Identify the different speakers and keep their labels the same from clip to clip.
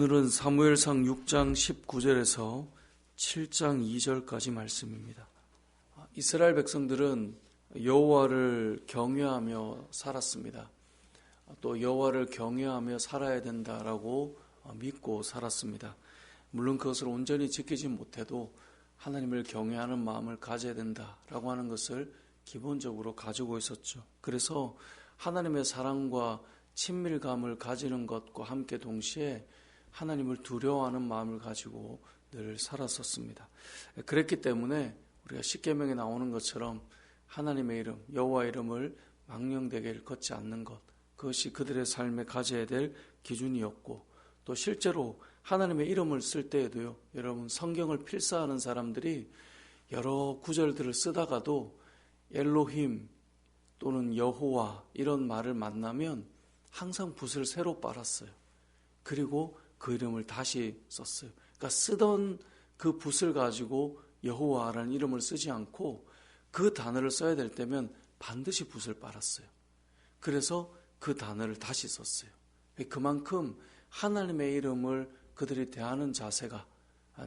Speaker 1: 오늘은 사무엘상 6장 19절에서 7장 2절까지 말씀입니다. 이스라엘 백성들은 여호와를 경외하며 살았습니다. 또 여호와를 경외하며 살아야 된다라고 믿고 살았습니다. 물론 그것을 온전히 지키지 못해도 하나님을 경외하는 마음을 가져야 된다라고 하는 것을 기본적으로 가지고 있었죠. 그래서 하나님의 사랑과 친밀감을 가지는 것과 함께 동시에 하나님을 두려워하는 마음을 가지고 늘 살았었습니다. 그랬기 때문에 우리가 십계명에 나오는 것처럼 하나님의 이름, 여호와 이름을 망령되게 걷지 않는 것, 그것이 그들의 삶에 가져야 될 기준이었고 또 실제로 하나님의 이름을 쓸 때에도요. 여러분 성경을 필사하는 사람들이 여러 구절들을 쓰다가도 엘로힘 또는 여호와 이런 말을 만나면 항상 붓을 새로 빨았어요. 그리고 그 이름을 다시 썼어요. 그러니까 쓰던 그 붓을 가지고 여호와라는 이름을 쓰지 않고 그 단어를 써야 될 때면 반드시 붓을 빨았어요. 그래서 그 단어를 다시 썼어요. 그만큼 하나님의 이름을 그들이 대하는 자세가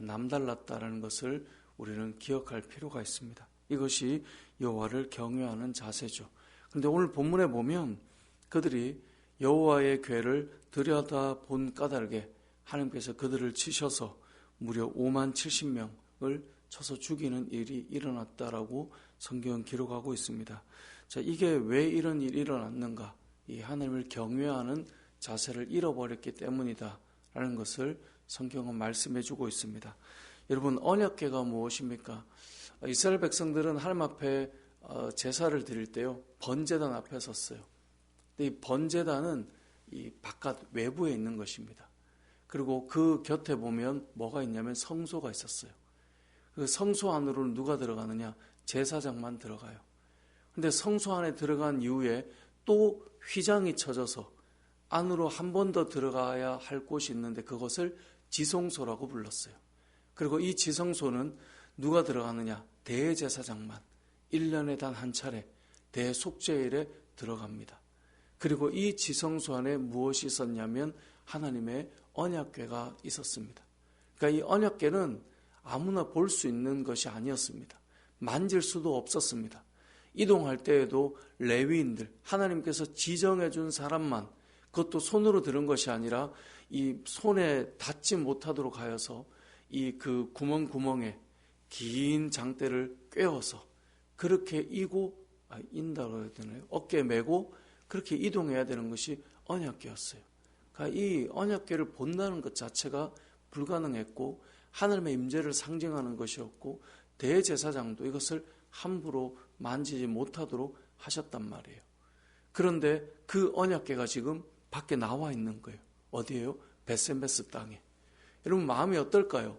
Speaker 1: 남달랐다는 것을 우리는 기억할 필요가 있습니다. 이것이 여호와를 경외하는 자세죠. 그런데 오늘 본문에 보면 그들이 여호와의 괴를 들여다 본 까닭에 하나님께서 그들을 치셔서 무려 5만 70명을 쳐서 죽이는 일이 일어났다라고 성경은 기록하고 있습니다. 자, 이게 왜 이런 일이 일어났는가? 이 하나님을 경외하는 자세를 잃어버렸기 때문이다라는 것을 성경은 말씀해 주고 있습니다. 여러분 언약궤가 무엇입니까? 이스라엘 백성들은 하나님 앞에 어, 제사를 드릴 때요 번제단 앞에 섰어요. 이 번제단은 이 바깥 외부에 있는 것입니다. 그리고 그 곁에 보면 뭐가 있냐면 성소가 있었어요. 그 성소 안으로는 누가 들어가느냐? 제사장만 들어가요. 근데 성소 안에 들어간 이후에 또 휘장이 쳐져서 안으로 한 번 더 들어가야 할 곳이 있는데 그것을 지성소라고 불렀어요. 그리고 이 지성소는 누가 들어가느냐? 대제사장만 1년에 단 한 차례 대속죄일에 들어갑니다. 그리고 이 지성소 안에 무엇이 있었냐면 하나님의 언약궤가 있었습니다. 그러니까 이 언약궤는 아무나 볼 수 있는 것이 아니었습니다. 만질 수도 없었습니다. 이동할 때에도 레위인들, 하나님께서 지정해 준 사람만 그것도 손으로 들은 것이 아니라 이 손에 닿지 못하도록 하여서 이 그 구멍 구멍에 긴 장대를 꿰어서 그렇게 이고 아, 인다고 해야 되나요? 어깨에 메고 그렇게 이동해야 되는 것이 언약궤였어요. 그러니까 이 언약궤를 본다는 것 자체가 불가능했고 하나님의 임재를 상징하는 것이었고 대제사장도 이것을 함부로 만지지 못하도록 하셨단 말이에요. 그런데 그 언약궤가 지금 밖에 나와 있는 거예요. 어디에요? 베세메스 땅에. 여러분 마음이 어떨까요?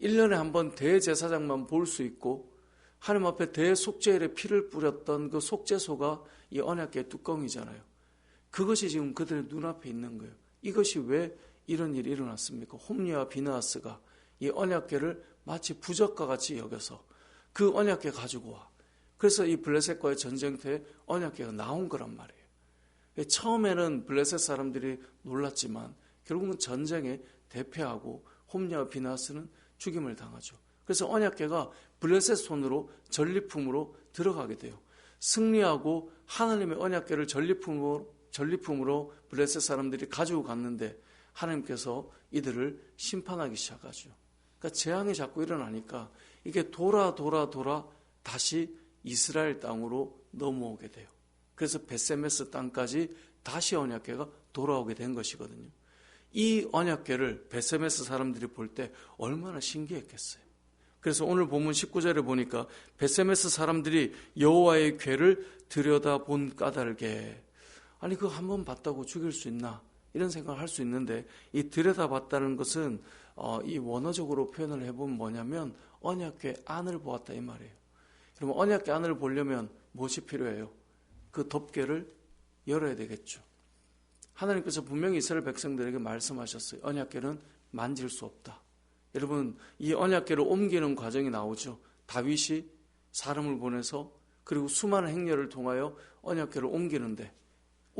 Speaker 1: 1년에 한 번 대제사장만 볼 수 있고 하나님 앞에 대속죄일에 피를 뿌렸던 그 속죄소가 이 언약궤 뚜껑이잖아요. 그것이 지금 그들의 눈앞에 있는 거예요. 이것이 왜 이런 일이 일어났습니까? 홈리와 비나스가 이 언약궤를 마치 부적과 같이 여겨서 그 언약궤 가지고 와. 그래서 이 블레셋과의 전쟁터에 언약궤가 나온 거란 말이에요. 처음에는 블레셋 사람들이 놀랐지만 결국은 전쟁에 대패하고 홈리와 비나스는 죽임을 당하죠. 그래서 언약궤가 블레셋 손으로 전리품으로 들어가게 돼요. 승리하고 하나님의 언약궤를 전리품으로 전리품으로 블레셋 사람들이 가지고 갔는데 하나님께서 이들을 심판하기 시작하죠. 그러니까 재앙이 자꾸 일어나니까 이게 돌아 돌아 돌아 다시 이스라엘 땅으로 넘어오게 돼요. 그래서 베세메스 땅까지 다시 언약궤가 돌아오게 된 것이거든요. 이 언약궤를 베세메스 사람들이 볼 때 얼마나 신기했겠어요. 그래서 오늘 본문 19절에 보니까 베세메스 사람들이 여호와의 궤를 들여다본 까닭에 아니 그거 한번 봤다고 죽일 수 있나 이런 생각을 할 수 있는데 이 들여다봤다는 것은 어, 이 원어적으로 표현을 해보면 뭐냐면 언약궤 안을 보았다 이 말이에요. 그러면 언약궤 안을 보려면 무엇이 필요해요? 그 덮개를 열어야 되겠죠. 하나님께서 분명히 이스라엘 백성들에게 말씀하셨어요. 언약궤는 만질 수 없다. 여러분 이 언약궤를 옮기는 과정이 나오죠. 다윗이 사람을 보내서 그리고 수많은 행렬을 통하여 언약궤를 옮기는데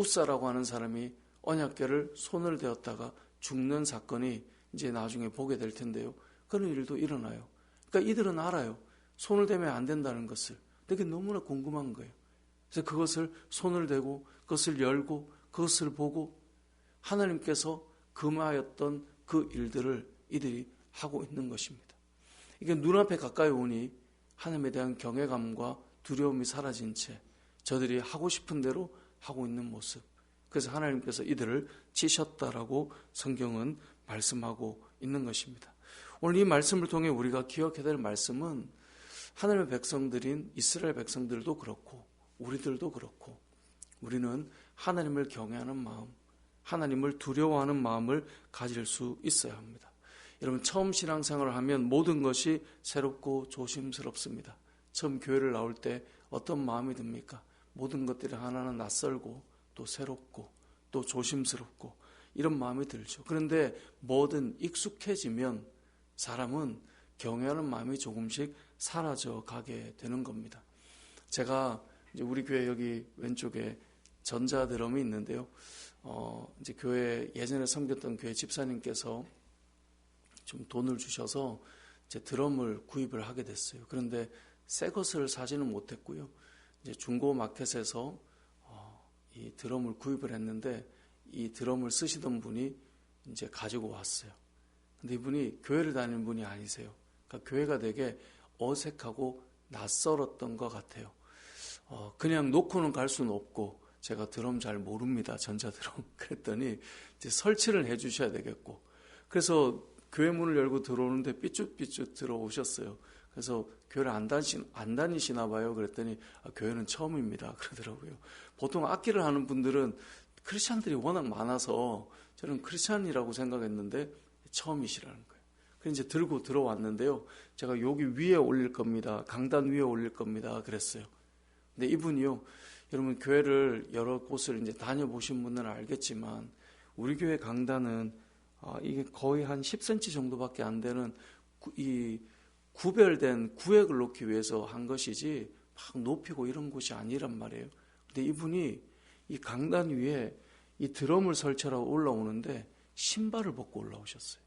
Speaker 1: 우사라고 하는 사람이 언약궤를 손을 대었다가 죽는 사건이 이제 나중에 보게 될 텐데요. 그런 일도 일어나요. 그러니까 이들은 알아요. 손을 대면 안 된다는 것을. 되게 너무나 궁금한 거예요. 그래서 그것을 손을 대고 그것을 열고 그것을 보고 하나님께서 금하였던 그 일들을 이들이 하고 있는 것입니다. 이게 눈앞에 가까이 오니 하나님에 대한 경외감과 두려움이 사라진 채 저들이 하고 싶은 대로 하고 있는 모습. 그래서 하나님께서 이들을 치셨다라고 성경은 말씀하고 있는 것입니다. 오늘 이 말씀을 통해 우리가 기억해야 될 말씀은 하나님의 백성들인 이스라엘 백성들도 그렇고 우리들도 그렇고 우리는 하나님을 경외하는 마음, 하나님을 두려워하는 마음을 가질 수 있어야 합니다. 여러분 처음 신앙생활을 하면 모든 것이 새롭고 조심스럽습니다. 처음 교회를 나올 때 어떤 마음이 듭니까? 모든 것들이 하나는 낯설고 또 새롭고 또 조심스럽고 이런 마음이 들죠. 그런데 뭐든 익숙해지면 사람은 경외하는 마음이 조금씩 사라져 가게 되는 겁니다. 제가 이제 우리 교회 여기 왼쪽에 전자 드럼이 있는데요. 어, 이제 교회 예전에 섬겼던 교회 집사님께서 좀 돈을 주셔서 제 드럼을 구입을 하게 됐어요. 그런데 새 것을 사지는 못했고요. 이제 중고 마켓에서 어, 이 드럼을 구입을 했는데 이 드럼을 쓰시던 분이 이제 가지고 왔어요. 근데 이분이 교회를 다니는 분이 아니세요. 그러니까 교회가 되게 어색하고 낯설었던 것 같아요. 어, 그냥 놓고는 갈 수는 없고 제가 드럼 잘 모릅니다. 전자 드럼. 그랬더니 이제 설치를 해 주셔야 되겠고. 그래서 교회 문을 열고 들어오는데 삐쭉삐쭉 들어오셨어요. 그래서 교회를 안, 다니시, 안 다니시나 봐요. 그랬더니 아, 교회는 처음입니다. 그러더라고요. 보통 악기를 하는 분들은 크리스찬들이 워낙 많아서 저는 크리스찬이라고 생각했는데 처음이시라는 거예요. 그래서 이제 들고 들어왔는데요. 제가 여기 위에 올릴 겁니다. 강단 위에 올릴 겁니다. 그랬어요. 근데 이분이요. 여러분 교회를 여러 곳을 이제 다녀보신 분들은 알겠지만 우리 교회 강단은 아, 이게 거의 한 10cm 정도밖에 안 되는 이 구별된 구획을 놓기 위해서 한 것이지 막 높이고 이런 곳이 아니란 말이에요. 근데 이분이 이 강단 위에 이 드럼을 설치하고 올라오는데 신발을 벗고 올라오셨어요.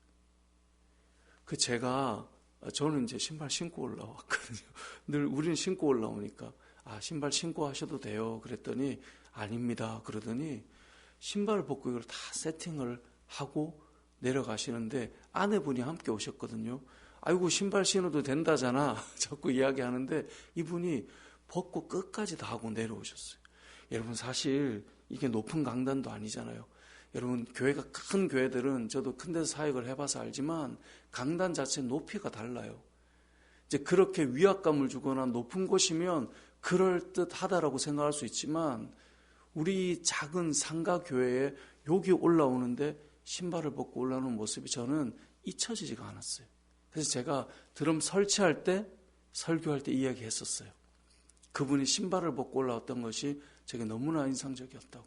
Speaker 1: 그 제가 저는 이제 신발 신고 올라왔거든요. 늘 우리는 신고 올라오니까 아 신발 신고 하셔도 돼요. 그랬더니 아닙니다. 그러더니 신발을 벗고 이걸 다 세팅을 하고 내려가시는데 아내분이 함께 오셨거든요. 아이고 신발 신어도 된다잖아. 자꾸 이야기하는데 이분이 벗고 끝까지 다 하고 내려오셨어요. 여러분 사실 이게 높은 강단도 아니잖아요. 여러분 교회가 큰 교회들은 저도 큰 데서 사역을 해봐서 알지만 강단 자체 높이가 달라요. 이제 그렇게 위압감을 주거나 높은 곳이면 그럴 듯하다라고 생각할 수 있지만 우리 작은 상가 교회에 여기 올라오는데 신발을 벗고 올라오는 모습이 저는 잊혀지지가 않았어요. 그래서 제가 드럼 설치할 때 설교할 때 이야기했었어요. 그분이 신발을 벗고 올라왔던 것이 제게 너무나 인상적이었다고.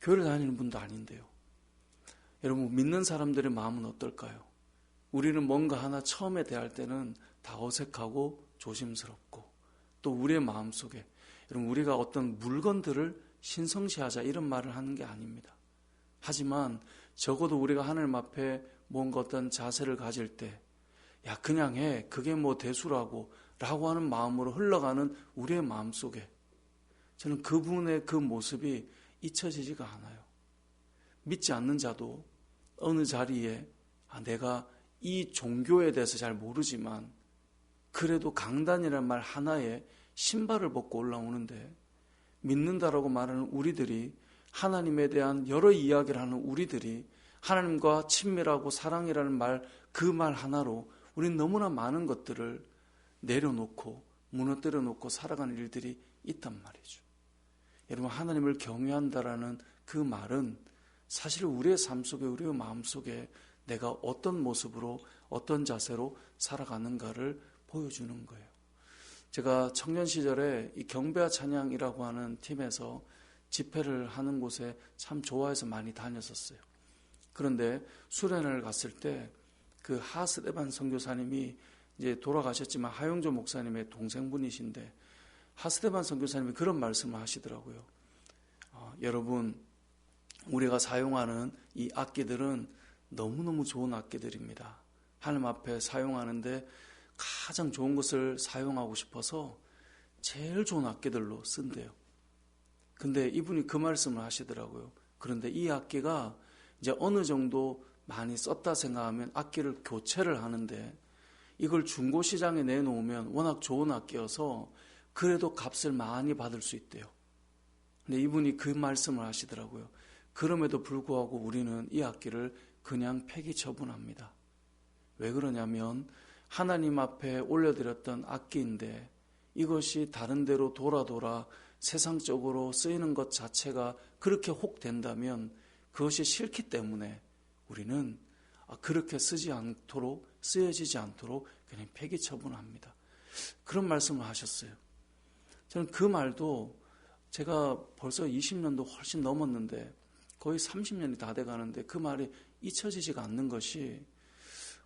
Speaker 1: 교회를 다니는 분도 아닌데요. 여러분 믿는 사람들의 마음은 어떨까요? 우리는 뭔가 하나 처음에 대할 때는 다 어색하고 조심스럽고 또 우리의 마음 속에 여러분 우리가 어떤 물건들을 신성시하자 이런 말을 하는 게 아닙니다. 하지만 적어도 우리가 하나님 앞에 뭔가 어떤 자세를 가질 때, 야, 그냥 해. 그게 뭐 대수라고. 라고 하는 마음으로 흘러가는 우리의 마음 속에 저는 그분의 그 모습이 잊혀지지가 않아요. 믿지 않는 자도 어느 자리에 아, 내가 이 종교에 대해서 잘 모르지만 그래도 강단이라는 말 하나에 신발을 벗고 올라오는데 믿는다라고 말하는 우리들이 하나님에 대한 여러 이야기를 하는 우리들이 하나님과 친밀하고 사랑이라는 말, 그 말 하나로 우리는 너무나 많은 것들을 내려놓고 무너뜨려 놓고 살아가는 일들이 있단 말이죠. 여러분, 하나님을 경외한다라는 그 말은 사실 우리의 삶 속에, 우리의 마음 속에 내가 어떤 모습으로, 어떤 자세로 살아가는가를 보여주는 거예요. 제가 청년 시절에 이 경배와 찬양이라고 하는 팀에서 집회를 하는 곳에 참 좋아해서 많이 다녔었어요. 그런데 수련회를 갔을 때 그 하스데반 선교사님이 이제 돌아가셨지만 하용조 목사님의 동생분이신데 하스데반 선교사님이 그런 말씀을 하시더라고요. 어, 여러분 우리가 사용하는 이 악기들은 너무너무 좋은 악기들입니다. 하나님 앞에 사용하는데 가장 좋은 것을 사용하고 싶어서 제일 좋은 악기들로 쓴대요. 근데 이분이 그 말씀을 하시더라고요. 그런데 이 악기가 이제 어느 정도 많이 썼다 생각하면 악기를 교체를 하는데 이걸 중고 시장에 내놓으면 워낙 좋은 악기여서 그래도 값을 많이 받을 수 있대요. 근데 이분이 그 말씀을 하시더라고요. 그럼에도 불구하고 우리는 이 악기를 그냥 폐기 처분합니다. 왜 그러냐면 하나님 앞에 올려드렸던 악기인데 이것이 다른 데로 돌아 돌아 세상적으로 쓰이는 것 자체가 그렇게 혹된다면 그것이 싫기 때문에 우리는 그렇게 쓰지 않도록 쓰여지지 않도록 그냥 폐기 처분합니다. 그런 말씀을 하셨어요. 저는 그 말도 제가 벌써 20년도 훨씬 넘었는데 거의 30년이 다 돼 가는데 그 말이 잊혀지지가 않는 것이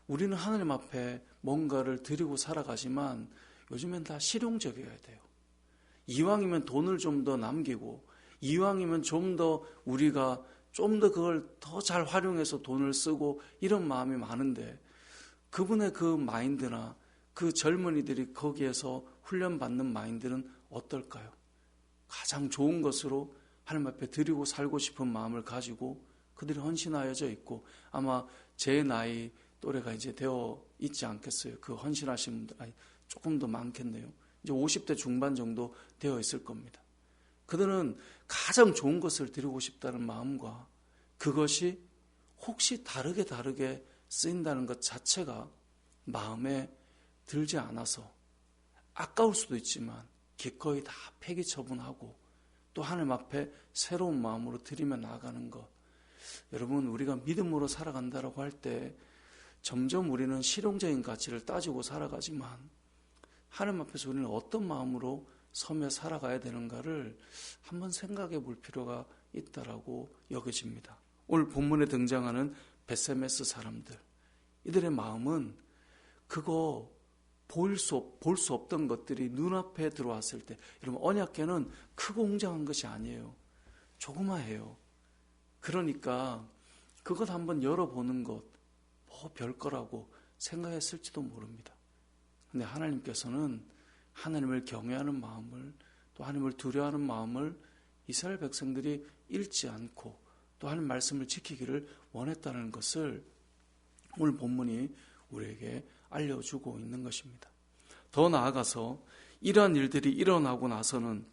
Speaker 1: 우리는 하나님 앞에 뭔가를 드리고 살아가지만 요즘엔 다 실용적이어야 돼요. 이왕이면 돈을 좀 더 남기고 이왕이면 좀 더 우리가 좀 더 그걸 더 잘 활용해서 돈을 쓰고 이런 마음이 많은데 그분의 그 마인드나 그 젊은이들이 거기에서 훈련받는 마인드는 어떨까요? 가장 좋은 것으로 하나님 앞에 드리고 살고 싶은 마음을 가지고 그들이 헌신하여져 있고 아마 제 나이 또래가 이제 되어 있지 않겠어요. 그 헌신하신 분들 아니, 조금 더 많겠네요. 이제 50대 중반 정도 되어 있을 겁니다. 그들은 가장 좋은 것을 드리고 싶다는 마음과 그것이 혹시 다르게 다르게 쓰인다는 것 자체가 마음에 들지 않아서 아까울 수도 있지만 기꺼이 다 폐기 처분하고 또 하나님 앞에 새로운 마음으로 드리며 나아가는 것. 여러분, 우리가 믿음으로 살아간다라고 할 때 점점 우리는 실용적인 가치를 따지고 살아가지만 하나님 앞에서 우리는 어떤 마음으로 섬에 살아가야 되는가를 한번 생각해 볼 필요가 있다라고 여겨집니다. 오늘 본문에 등장하는 베세메스 사람들. 이들의 마음은 그거 볼 수, 볼 수 없던 것들이 눈앞에 들어왔을 때, 여러분, 언약계는 크고 웅장한 것이 아니에요. 조그마해요. 그러니까 그것 한번 열어보는 것, 뭐 별 거라고 생각했을지도 모릅니다. 근데 하나님께서는 하나님을 경외하는 마음을 또 하나님을 두려워하는 마음을 이스라엘 백성들이 잃지 않고 또 하나님 말씀을 지키기를 원했다는 것을 오늘 본문이 우리에게 알려주고 있는 것입니다. 더 나아가서 이러한 일들이 일어나고 나서는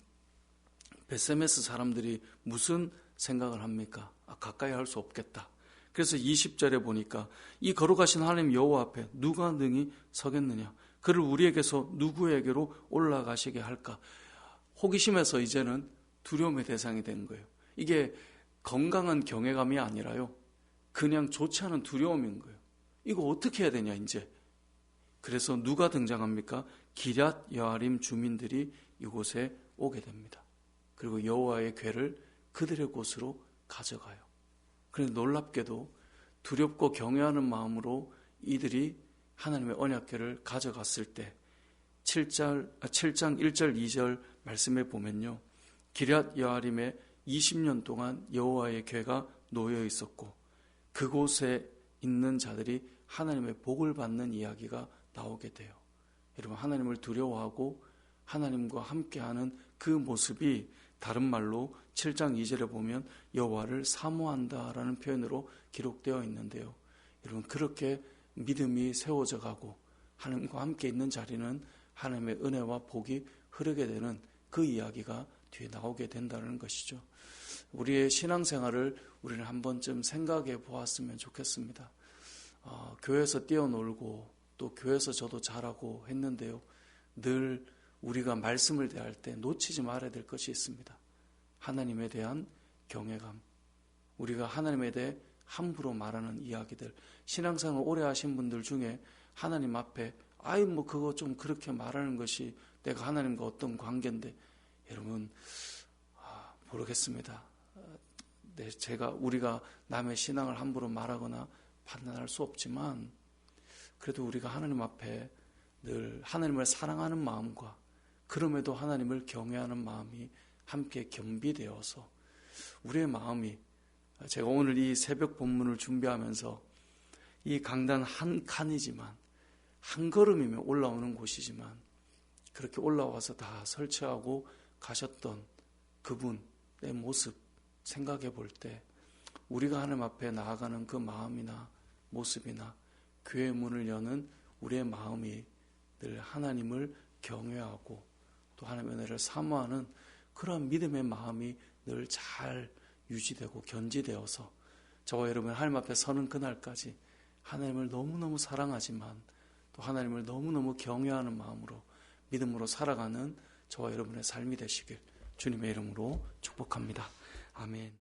Speaker 1: 베세메스 사람들이 무슨 생각을 합니까? 아, 가까이 할 수 없겠다. 그래서 20절에 보니까 이 거룩하신 하나님 여호와 앞에 누가 능히 서겠느냐? 그를 우리에게서 누구에게로 올라가시게 할까? 호기심에서 이제는 두려움의 대상이 된 거예요. 이게 건강한 경외감이 아니라요. 그냥 좋지 않은 두려움인 거예요. 이거 어떻게 해야 되냐 이제. 그래서 누가 등장합니까? 기랏 여아림 주민들이 이곳에 오게 됩니다. 그리고 여호와의 괴를 그들의 곳으로 가져가요. 그런데 놀랍게도 두렵고 경외하는 마음으로 이들이 하나님의 언약궤를 가져갔을 때 7장, 7장 1절 2절 말씀에 보면요. 기랏 여아림에 20년 동안 여호와의 궤가 놓여 있었고 그곳에 있는 자들이 하나님의 복을 받는 이야기가 나오게 돼요. 여러분 하나님을 두려워하고 하나님과 함께하는 그 모습이 다른 말로 7장 2절에 보면 여호와를 사모한다라는 표현으로 기록되어 있는데요. 여러분 그렇게 믿음이 세워져 가고 하나님과 함께 있는 자리는 하나님의 은혜와 복이 흐르게 되는 그 이야기가 뒤에 나오게 된다는 것이죠. 우리의 신앙생활을 우리는 한 번쯤 생각해 보았으면 좋겠습니다. 어, 교회에서 뛰어놀고 또 교회에서 저도 잘하고 했는데요. 늘 우리가 말씀을 대할 때 놓치지 말아야 될 것이 있습니다. 하나님에 대한 경외감. 우리가 하나님에 대해 함부로 말하는 이야기들. 신앙생활 오래 하신 분들 중에 하나님 앞에 아이 뭐 그거 좀 그렇게 말하는 것이 내가 하나님과 어떤 관계인데 여러분 아, 모르겠습니다. 네, 제가 우리가 남의 신앙을 함부로 말하거나 판단할 수 없지만 그래도 우리가 하나님 앞에 늘 하나님을 사랑하는 마음과 그럼에도 하나님을 경외하는 마음이 함께 겸비되어서 우리의 마음이 제가 오늘 이 새벽 본문을 준비하면서 이 강단 한 칸이지만 한 걸음이면 올라오는 곳이지만 그렇게 올라와서 다 설치하고 가셨던 그분 내 모습 생각해 볼 때 우리가 하나님 앞에 나아가는 그 마음이나 모습이나 교회 문을 여는 우리의 마음이 늘 하나님을 경외하고 또 하나님의 은혜를 사모하는 그런 믿음의 마음이 늘 잘 유지되고 견지되어서 저와 여러분 하나님 앞에 서는 그날까지 하나님을 너무너무 사랑하지만 또 하나님을 너무너무 경외하는 마음으로 믿음으로 살아가는 저와 여러분의 삶이 되시길 주님의 이름으로 축복합니다. 아멘.